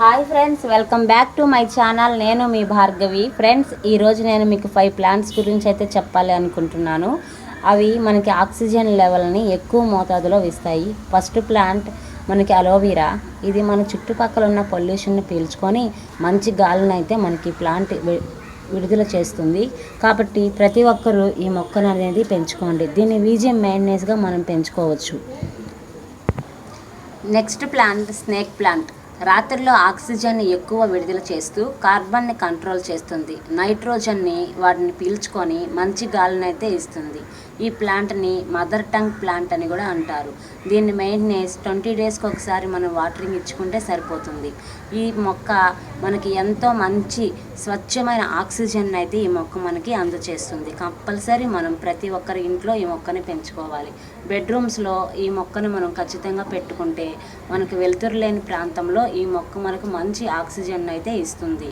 Hi friends welcome back to my channel. నేను మీ Bhargavi. Friends ఈరోజు నేను మీకు ఫైవ్ ప్లాంట్స్ గురించి అయితే చెప్పాలి అనుకుంటున్నాను. అవి మనకి ఆక్సిజన్ లెవెల్ని ఎక్కువ మోతాదులో ఇస్తాయి. ఫస్ట్ ప్లాంట్ మనకి అలోవీరా. ఇది మన చుట్టుపక్కల ఉన్న పొల్యూషన్ని పీల్చుకొని మంచి గాలిని అయితే మనకి ప్లాంట్ వి- విడుదల చేస్తుంది. కాబట్టి ప్రతి ఒక్కరూ ఈ మొక్కను అనేది పెంచుకోండి. దీన్ని వీజియం మెయింటెనెన్స్గా మనం పెంచుకోవచ్చు. Next plant snake plant. రాత్రిలో ఆక్సిజన్ని ఎక్కువ విడుదల చేస్తూ కార్బన్ని కంట్రోల్ చేస్తుంది. నైట్రోజన్ని వాటిని పీల్చుకొని మంచి గాలిని అయితే ఇస్తుంది. ఈ ప్లాంట్ని మదర్ టంగ్ ప్లాంట్ అని కూడా అంటారు. దీన్ని మెయింటెనెన్స్ ట్వంటీ డేస్కి ఒకసారి మనం వాటరింగ్ ఇచ్చుకుంటే సరిపోతుంది. ఈ మొక్క మనకి ఎంతో మంచి స్వచ్ఛమైన ఆక్సిజన్ అయితే ఈ మొక్క మనకి అందజేస్తుంది కంపల్సరీ మనం ప్రతి ఒక్కరి ఇంట్లో ఈ మొక్కని పెంచుకోవాలి. బెడ్రూమ్స్లో ఈ మొక్కను మనం ఖచ్చితంగా పెట్టుకుంటే మనకు వెలుతురు లేని ప్రాంతంలో ఈ మొక్క మనకు మంచి ఆక్సిజన్ అయితే ఇస్తుంది.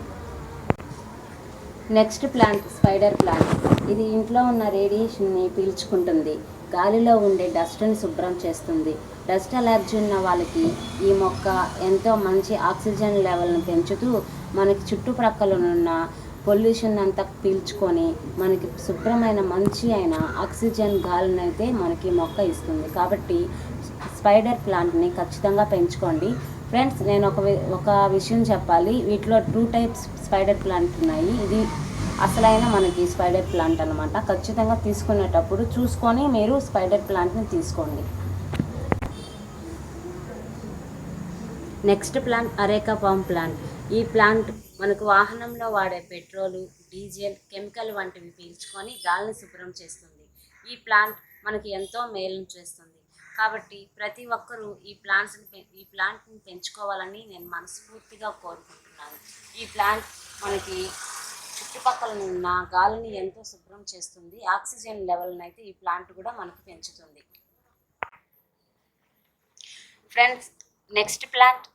Next plant spider plant. ఇది ఇంట్లో ఉన్న రేడియేషన్ని పీల్చుకుంటుంది. గాలిలో ఉండే డస్ట్ని శుభ్రం చేస్తుంది. డస్ట్ అలర్జీ ఉన్న వాళ్ళకి ఈ మొక్క ఎంతో మంచి ఆక్సిజన్ లెవెల్ని పెంచుతూ మనకి చుట్టుప్రక్కలనున్న పొల్యూషన్ అంతా పీల్చుకొని మనకి శుభ్రమైన మంచి అయిన ఆక్సిజన్ గాలిని అయితే మనకి మొక్క ఇస్తుంది. కాబట్టి స్పైడర్ ప్లాంట్ని ఖచ్చితంగా పెంచుకోండి. ఫ్రెండ్స్ నేను ఒక ఒక విషయం చెప్పాలి. వీటిలో టూ టైప్స్ స్పైడర్ ప్లాంట్ ఉన్నాయి. ఇది అసలైన మనకి స్పైడర్ ప్లాంట్ అనమాట ఖచ్చితంగా తీసుకునేటప్పుడు చూసుకొని మీరు స్పైడర్ ప్లాంట్ని తీసుకోండి. Next plant areca palm plant ఈ ప్లాంట్ మనకు వాహనంలో వాడే పెట్రోలు డీజిల్ కెమికల్ వంటివి పీల్చుకొని గాలిని శుభ్రం చేస్తుంది. ఈ ప్లాంట్ మనకి ఎంతో మేలు చేస్తుంది. కాబట్టి ప్రతి ఒక్కరూ ఈ ప్లాంట్స్ని పె- ఈ ప్లాంట్ని పెంచుకోవాలని నేను మనస్ఫూర్తిగా కోరుకుంటున్నాను. ఈ ప్లాంట్ మనకి చుట్టుపక్కల ఉన్న గాలిని ఎంతో శుభ్రం చేస్తుంది. ఆక్సిజన్ లెవెల్ని అయితే ఈ ప్లాంట్ కూడా మనకు పెంచుతుంది. Friends next plant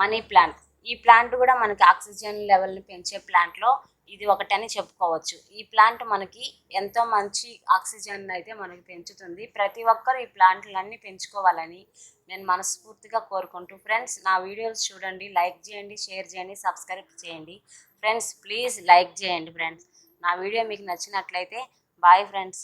money plant ఈ ప్లాంట్ కూడా మనకి ఆక్సిజన్ లెవెల్ని పెంచే ప్లాంట్లో ఇది ఒకటని చెప్పుకోవచ్చు. ఈ ప్లాంట్ మనకి ఎంతో మంచి ఆక్సిజన్ అయితే మనకి పెంచుతుంది. ప్రతి ఒక్కరు ఈ ప్లాంట్లన్నీ పెంచుకోవాలని నేను మనస్ఫూర్తిగా కోరుకుంటూ ఫ్రెండ్స్ నా వీడియోస్ చూడండి లైక్ చేయండి షేర్ చేయండి సబ్స్క్రైబ్ చేయండి. ఫ్రెండ్స్ ప్లీజ్ లైక్ చేయండి ఫ్రెండ్స్. నా వీడియో మీకు నచ్చినట్లయితే బాయ్ ఫ్రెండ్స్.